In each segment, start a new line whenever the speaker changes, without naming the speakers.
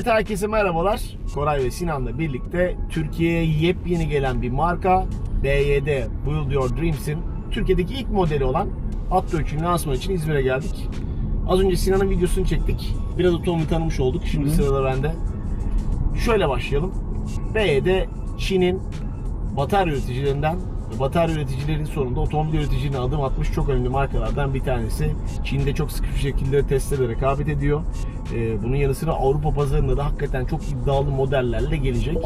Evet herkese merhabalar. Koray ve Sinan'la birlikte Türkiye'ye yepyeni gelen bir marka BYD Build Your Dreams'in Türkiye'deki ilk modeli olan Atto 3'ün lansmanı için İzmir'e geldik. Az önce Sinan'ın videosunu çektik. Biraz otomobil tanımış olduk. Şimdi
Hı hı.
sırada bende. Şöyle başlayalım. BYD Çin'in batarya üreticilerinden batarya üreticilerin sonunda otomobil üreticiliğine adım atmış çok önemli markalardan bir tanesi. Çin'de çok sıkı bir şekilde testlere rekabet ediyor. Ee, bunun yanı sıra Avrupa pazarında da hakikaten çok iddialı modellerle gelecek.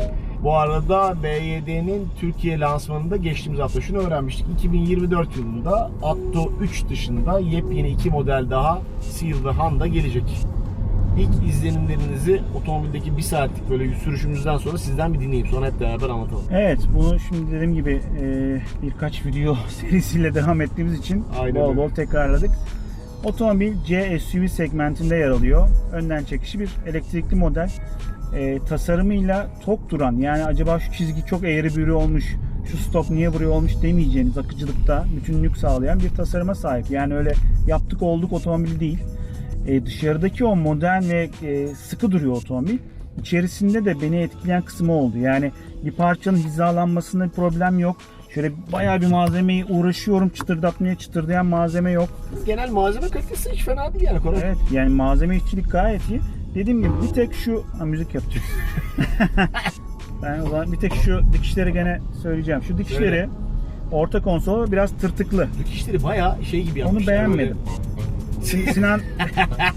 Bu arada BYD'nin Türkiye lansmanında geçtiğimiz hafta şunu öğrenmiştik. 2024 yılında Atto 3 dışında yepyeni iki model daha Seal ve Honda gelecek. İlk izlenimlerinizi otomobildeki bir saatlik böyle sürüşümüzden sonra sizden bir dinleyeyim. Sonra hep beraber anlatalım.
Evet bunu şimdi dediğim gibi e, birkaç video serisiyle devam ettiğimiz için
Aynen
bol
öyle.
bol tekrarladık. Otomobil C SUV segmentinde yer alıyor. Önden çekişi bir elektrikli model. E, tasarımıyla tok duran yani acaba şu çizgi çok eğri büğrü olmuş, şu stop niye buraya olmuş demeyeceğiniz akıcılıkta bütünlük sağlayan bir tasarıma sahip. Yani öyle yaptık olduk otomobil değil. E, dışarıdaki o modern ve e, sıkı duruyor otomobil. İçerisinde de beni etkileyen kısmı oldu. Yani bir parçanın hizalanmasında problem yok. Şöyle bayağı bir malzemeyi uğraşıyorum çıtırdatmaya çıtırdayan malzeme yok.
Genel malzeme kalitesi hiç fena değil yani Koray.
Evet yani malzeme işçilik gayet iyi. Dediğim gibi bir tek şu ha, müzik yapacağız. ben o zaman bir tek şu dikişleri gene söyleyeceğim. Şu dikişleri
Söyle.
orta konsol biraz tırtıklı.
Dikişleri bayağı şey gibi yapmışlar.
Onu beğenmedim. Sin- Sinan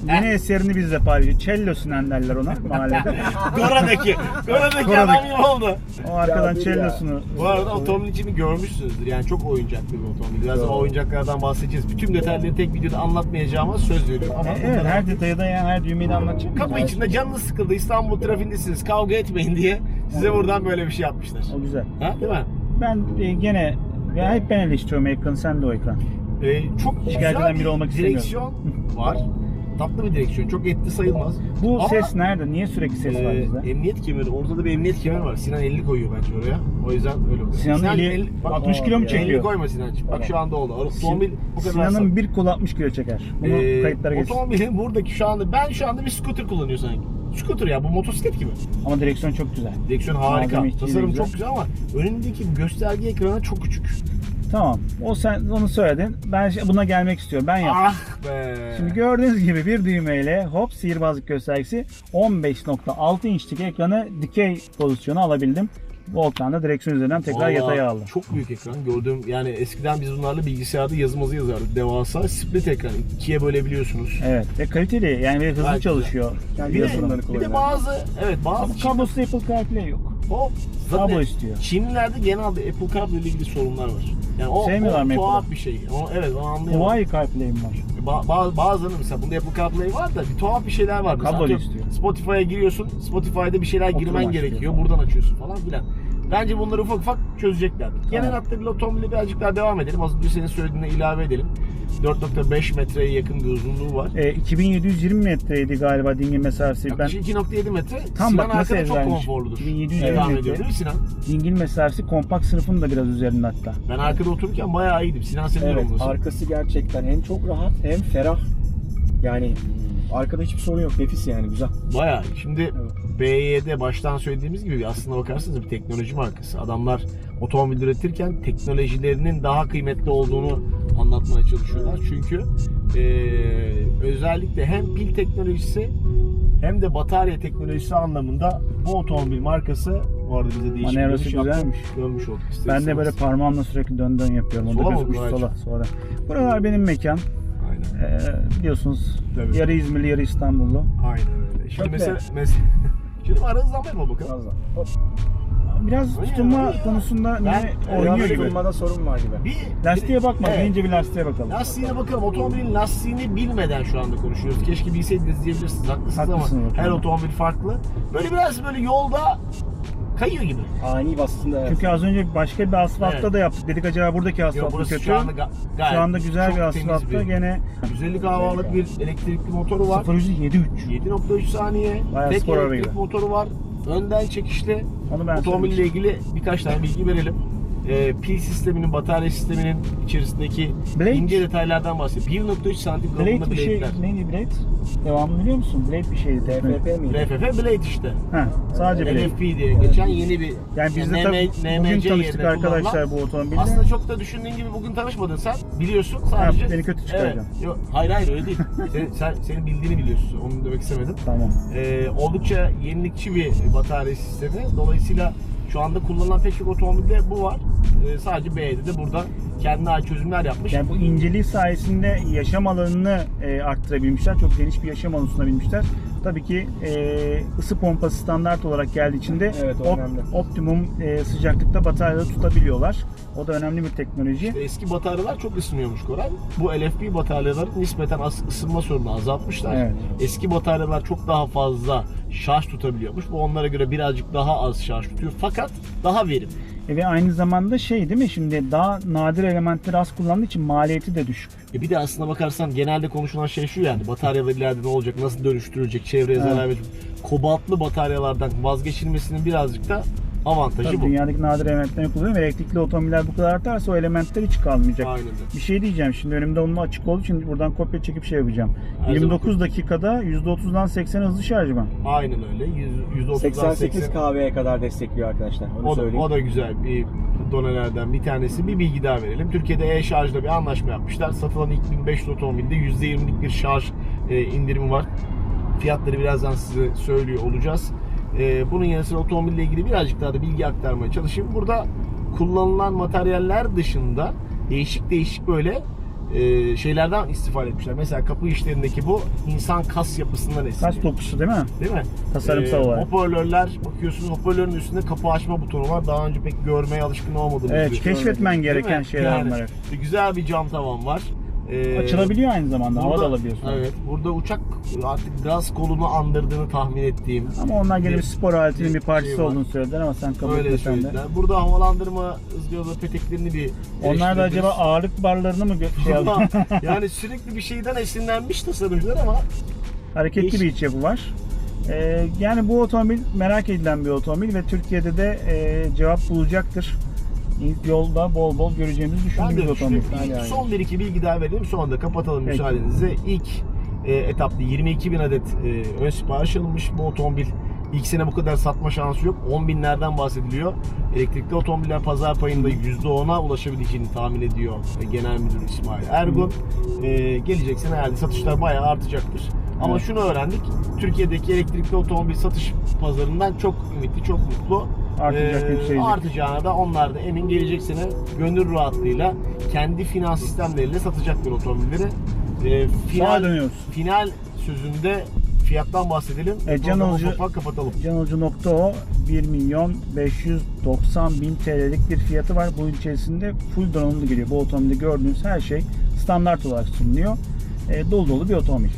yeni eserini bizle paylaşıyor. Cello Sinan derler ona mahallede.
Gora'daki. Gora'daki
Gora'daki.
adam gibi oldu.
O arkadan
Ya dur ya.
cellosunu.
Bu arada otomobilin içini görmüşsünüzdür. Yani çok oyuncaklı bir otomobil. Biraz
Doğru.
o oyuncaklardan bahsedeceğiz. Bütün detayları tek videoda anlatmayacağıma söz veriyorum. Ama
E, evet her detayı da yani her düğmeyi de anlatacağım.
Kapı içinde canınız sıkıldı. İstanbul trafiğindesiniz. Kavga etmeyin diye size buradan böyle bir şey yapmışlar.
O güzel.
Ha değil mi?
Ben e, gene ya hep ben eleştiriyorum ekranı sen de o ekran.
Ee, çok güzel bir
biri olmak
direksiyon var. Tatlı bir direksiyon. Çok etli sayılmaz.
Bu
Ama,
ses nerede? Niye sürekli ses var
e,
bizde?
emniyet kemeri. Orada da bir emniyet kemeri var. Sinan 50 koyuyor bence oraya. O yüzden öyle oluyor.
Sinan'ın
Sinan
eli
el- bak,
60 kilo mu çekiyor?
50 koyma Sinancığım. Bak
Tamam.
şu anda oldu. Otomobil bu kadar
Sinan'ın bir kol 60 kilo çeker. Bunu
Ee,
kayıtlara geç.
Otomobilin buradaki şu anda ben şu anda bir scooter kullanıyor sanki. Scooter ya bu motosiklet gibi.
Ama direksiyon çok güzel.
Direksiyon harika. Tasarım çok güzel ama önündeki gösterge ekranı çok küçük.
Tamam. O sen onu söyledin. Ben şi- buna gelmek istiyorum. Ben yaptım.
Ah be.
Şimdi gördüğünüz gibi bir düğmeyle hop sihirbazlık göstergesi 15.6 inçlik ekranı dikey pozisyona alabildim. Volkan'da direksiyon üzerinden tekrar
Vallahi
yataya aldı.
Çok büyük ekran. Gördüğüm yani eskiden biz bunlarla bilgisayarda yazımızı yazardık. Devasa split ekran. ikiye bölebiliyorsunuz.
Evet ve kaliteli yani ve hızlı
Gayet
çalışıyor.
Yani
Bir de,
yazılımlarını
bir de
kullanıyor.
bazı evet bazı
Ama kablosuz Apple CarPlay yok.
O zaten
Kablo istiyor.
Çinlilerde genelde Apple CarPlay ile ilgili sorunlar var. Yani o,
Sevmiyorlar
o
mı
tuhaf
Apple'ı?
bir şey. O, evet onu anlayamadım.
Huawei CarPlay'im var.
Ba- ba- bazılarının mesela bunda Apple CarPlay var da bir tuhaf bir şeyler var. Mesela atıyorum,
istiyor.
Spotify'a giriyorsun. Spotify'da bir şeyler
Oturma
girmen gerekiyor.
falan.
Buradan açıyorsun falan filan. Bence bunları ufak ufak çözecekler. Genel
Tamam.
hatta bir otomobile birazcık daha devam edelim. Az önce senin söylediğine ilave edelim. 4.5 metreye yakın bir uzunluğu var.
E, 2720 metreydi galiba dingil mesafesi. Ben
Yaklaşık 2.7 metre.
Tam
Sinan
bak nasıl
çok konforludur.
1750
Devam
metre.
ediyor değil mi Sinan?
dingil mesafesi kompakt sınıfın da biraz üzerinde hatta.
Ben arkada otururken bayağı iyiydim. Sinan senin
Evet,
yorumlasın.
arkası gerçekten hem çok rahat hem ferah. Yani arkada hiçbir sorun yok. Nefis yani güzel.
İyi. Şimdi BYD baştan söylediğimiz gibi aslında bakarsanız bir teknoloji markası. Adamlar otomobil üretirken teknolojilerinin daha kıymetli olduğunu anlatmaya çalışıyorlar. Çünkü eee, özellikle hem pil teknolojisi hem de batarya teknolojisi anlamında bu otomobil markası bu arada bize değişik
Manevrası
dönüş
güzelmiş.
Dönmüş olduk. ister
Ben de böyle parmağımla sürekli dön dön yapıyorum.
Sola
da
mı
sola sonra. Buralar benim mekan. Ee, biliyorsunuz
Tabii.
yarı İzmirli yarı İstanbullu.
Aynen öyle. Şimdi mesela, mesela Şimdi bir ara hızlanma yapalım bakalım.
Hop.
Biraz
Aynen,
tutunma
aynen.
konusunda
Ben-
ne
Oynuyor gibi.
Durmada sorun var gibi.
Bir
Lastiğe bakma.
Evet.
Deyince bir lastiğe bakalım.
Lastiğine bakalım. Otomobilin lastiğini bilmeden şu anda konuşuyoruz. Keşke bilseydiniz diyebilirsiniz. Haklısınız,
Haklısınız
ama
bakalım.
her otomobil farklı. Böyle biraz böyle yolda kayıyor gibi.
Ani bastığında evet.
Çünkü az önce başka bir asfaltta
Evet.
da yaptık. Dedik acaba buradaki asfalt mı kötü?
şu anda ga- gayet
Şu anda güzel
çok
bir
temiz
asfaltta
bir-
gene
150 havalık bir elektrikli motoru var.
0 73.
7.3 saniye.
Bayağı
Tek
spor araba
elektrik
gibi.
motoru var. Önden çekişli.
Onu ben
Otomobille ilgili birkaç tane bilgi verelim. E, pil sisteminin, batarya sisteminin içerisindeki
Blade.
ince detaylardan bahsediyor. 1.3 santim kalınlığında
Blade bir şey
blade'ler.
neydi Blade? Devamını biliyor musun? Blade bir şeydi.
TFP miydi?
RFF Blade işte.
Ha, sadece Blade.
LFP diye geçen yeni bir
Yani biz de tabii bugün
NMC
tanıştık
yerine
arkadaşlar
kullanılan-
bu otomobille.
Aslında çok da düşündüğün gibi bugün tanışmadın sen. Biliyorsun sadece.
Beni kötü çıkaracaksın.
Evet. Yok, hayır hayır öyle değil. sen, sen, senin bildiğini biliyorsun. Onu demek istemedim.
Tamam.
Ee, oldukça yenilikçi bir batarya sistemi. Dolayısıyla şu anda kullanılan pek çok otomobilde bu var. Ee, sadece BYD'de de burada kendine ait çözümler yapmış.
Yani bu inceliği sayesinde yaşam alanını e, arttırabilmişler. Çok geniş bir yaşam alanı sunabilmişler. Tabii ki e, ısı pompası standart olarak geldiği için de
Evet, o önemli.
optimum e, sıcaklıkta bataryaları tutabiliyorlar. O da önemli bir teknoloji.
Eski bataryalar çok ısınıyormuş Koray. Bu LFP bataryaların nispeten as- ısınma sorununu azaltmışlar.
Evet.
Eski bataryalar çok daha fazla şarj tutabiliyormuş. Bu onlara göre birazcık daha az şarj tutuyor. Fakat daha verimli.
E, ve aynı zamanda şey değil mi şimdi daha nadir elementleri az kullandığı için maliyeti de düşük.
E bir de aslına bakarsan genelde konuşulan şey şu yani bataryalar ileride ne olacak, nasıl dönüştürülecek, çevreye
Evet.
zarar verecek. Kobaltlı bataryalardan vazgeçilmesinin birazcık da avantajı
Tabii
bu.
dünyadaki nadir elementlerini kullanıyor ve elektrikli otomobiller bu kadar artarsa o elementler hiç kalmayacak.
Aynen öyle.
Bir şey diyeceğim şimdi önümde onun açık olduğu için buradan kopya çekip şey yapacağım.
Her
29 dakikada %30'dan 80'e hızlı şarj mı?
Aynen öyle. 100, 130'dan
88
80.
kV'ye kadar destekliyor arkadaşlar. Onu
O da,
söyleyeyim.
o da güzel bir donelerden bir tanesi. Bir bilgi daha verelim. Türkiye'de e-şarjla bir anlaşma yapmışlar. Satılan ilk 1500 otomobilde %20'lik bir şarj e, indirimi var. Fiyatları birazdan size söylüyor olacağız. E, bunun yanı sıra otomobille ilgili birazcık daha da bilgi aktarmaya çalışayım. Burada kullanılan materyaller dışında değişik değişik böyle e, şeylerden istifade etmişler. Mesela kapı işlerindeki bu insan kas yapısından esinleniyor.
Kaç dokusu değil mi?
Değil mi?
Tasarımsal olarak.
Hoparlörler bakıyorsunuz hoparlörün üstünde kapı açma butonu var. Daha önce pek görmeye alışkın olmadığımız
Evet,
bir-
keşfetmen gereken şeyler
Yani
bunlar. hep.
Güzel bir cam tavan var. Ee,
Açılabiliyor aynı zamanda, hava da
burada-
alabiliyorsun.
Evet. Burada uçak artık gaz kolunu andırdığını tahmin ettiğim.
Ama onlar gene bir spor aletinin bir
bir
parçası
şey var.
olduğunu söylediler ama sen kabul
Öyle
etmesen de.
Burada havalandırma ızgaralı peteklerini bir
Onlar da acaba ağırlık barlarını mı şey
yani sürekli bir şeyden esinlenmiş tasarımcılar ama
Hareketli
Değişik.
bir iç yapı var. Ee, yani bu otomobil merak edilen bir otomobil ve Türkiye'de de e, cevap bulacaktır. Yolda bol bol göreceğimizi
Ben
düşündüğümüz
de
otomobil.
aynen.
Son bir iki bilgi daha vereyim. Sonra da kapatalım
Peki.
müsaadenizle. İlk e, etapta 22 bin adet e, ön sipariş alınmış bu otomobil. İlk sene bu kadar satma şansı yok. 10 binlerden bahsediliyor. Elektrikli otomobiller pazar payında %10'a ulaşabileceğini tahmin ediyor e, Genel Müdür İsmail Ergun. E, gelecek sene herhalde satışlar bayağı artacaktır. Ama
Evet.
şunu öğrendik. Türkiye'deki elektrikli otomobil satış pazarından çok ümitli, çok mutlu.
Artacak,
Ee,
yükselecek.
Artacağına da onlar da emin gelecek sene gönül rahatlığıyla kendi finans sistemleriyle satacaklar otomobilleri. Ee, final,
dönüyoruz.
final sözünde fiyattan bahsedelim.
E, can alıcı-
ufak ufak kapatalım.
Canalıcı.o 1 milyon 590 bin TL'lik bir fiyatı var. Bunun içerisinde full donanımlı geliyor. Bu otomobilde gördüğünüz her şey standart olarak sunuluyor. E, dolu dolu bir otomobil.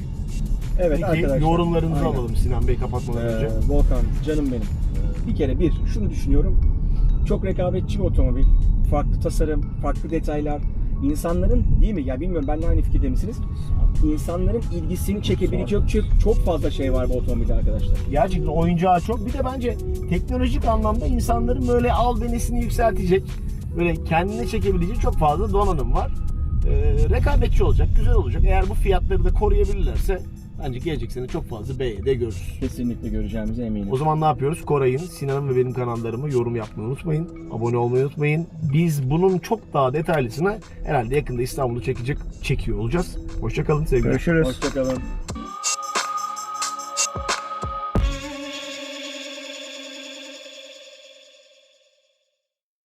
Evet
Peki
arkadaşlar.
yorumlarınızı
Aynen.
alalım Sinan Bey kapatmadan önce.
Ee, Volkan canım benim. Bir kere bir şunu düşünüyorum. Çok rekabetçi bir otomobil. Farklı tasarım, farklı detaylar. İnsanların değil mi? Ya bilmiyorum ben de aynı fikirde misiniz? İnsanların ilgisini çekebilecek çok, çok fazla şey var bu otomobilde arkadaşlar.
Gerçekten oyuncağı çok. Bir de bence teknolojik anlamda insanların böyle albenisini yükseltecek, böyle kendine çekebileceği çok fazla donanım var. Ee, rekabetçi olacak, güzel olacak. Eğer bu fiyatları da koruyabilirlerse bence gelecek sene çok fazla BYD görürüz.
Kesinlikle göreceğimize eminim.
O zaman ne yapıyoruz? Koray'ın, Sinan'ın ve benim kanallarıma yorum yapmayı unutmayın. Abone olmayı unutmayın. Biz bunun çok daha detaylısını herhalde yakında İstanbul'u çekecek, çekiyor olacağız. Hoşçakalın sevgiler.
Görüşürüz.
Hoşçakalın.